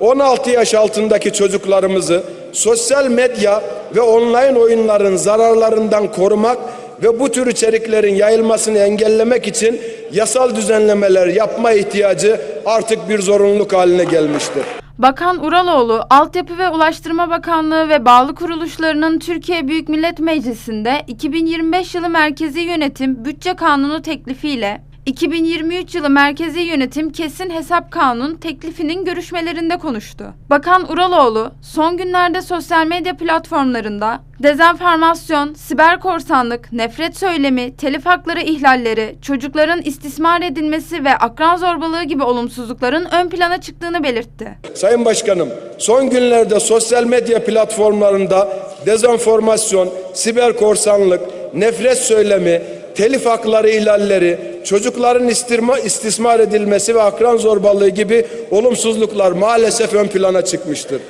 16 yaş altındaki çocuklarımızı sosyal medya ve online oyunların zararlarından korumak ve bu tür içeriklerin yayılmasını engellemek için yasal düzenlemeler yapma ihtiyacı artık bir zorunluluk haline gelmiştir. Bakan Uraloğlu, Altyapı ve Ulaştırma Bakanlığı ve bağlı kuruluşlarının Türkiye Büyük Millet Meclisi'nde 2025 yılı Merkezi Yönetim Bütçe Kanunu teklifiyle 2023 yılı Merkezi Yönetim Kesin Hesap Kanun teklifinin görüşmelerinde konuştu. Bakan Uraloğlu, son günlerde sosyal medya platformlarında dezenformasyon, siber korsanlık, nefret söylemi, telif hakları ihlalleri, çocukların istismar edilmesi ve akran zorbalığı gibi olumsuzlukların ön plana çıktığını belirtti. Sayın Başkanım, son günlerde sosyal medya platformlarında dezenformasyon, siber korsanlık, nefret söylemi, telif hakları ihlalleri, çocukların istirma, istismar edilmesi ve akran zorbalığı gibi olumsuzluklar maalesef ön plana çıkmıştır.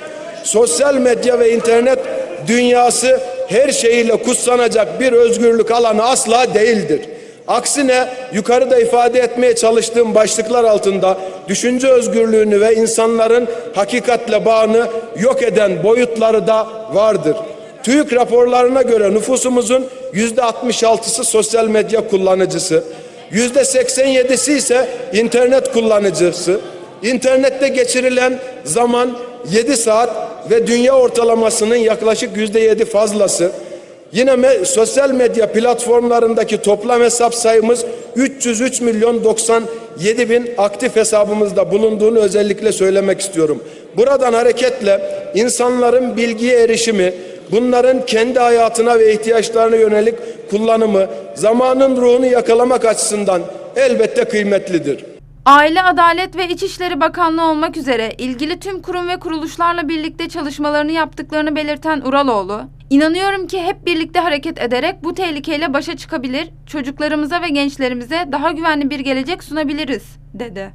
Sosyal medya ve internet dünyası her şeyiyle kutsanacak bir özgürlük alanı asla değildir. Aksine yukarıda ifade etmeye çalıştığım başlıklar altında düşünce özgürlüğünü ve insanların hakikatle bağını yok eden boyutları da vardır. TÜİK raporlarına göre nüfusumuzun yüzde 66'sı sosyal medya kullanıcısı, yüzde 87'si ise internet kullanıcısı. İnternette geçirilen zaman 7 saat ve dünya ortalamasının yaklaşık yüzde 7 fazlası. Yine me- sosyal medya platformlarındaki toplam hesap sayımız 303 milyon 97 bin aktif hesabımızda bulunduğunu özellikle söylemek istiyorum. Buradan hareketle insanların bilgiye erişimi, bunların kendi hayatına ve ihtiyaçlarına yönelik kullanımı, zamanın ruhunu yakalamak açısından elbette kıymetlidir. Aile, Adalet ve İçişleri Bakanlığı olmak üzere ilgili tüm kurum ve kuruluşlarla birlikte çalışmalarını yaptıklarını belirten Uraloğlu, İnanıyorum ki hep birlikte hareket ederek bu tehlikeyle başa çıkabilir, çocuklarımıza ve gençlerimize daha güvenli bir gelecek sunabiliriz, dedi.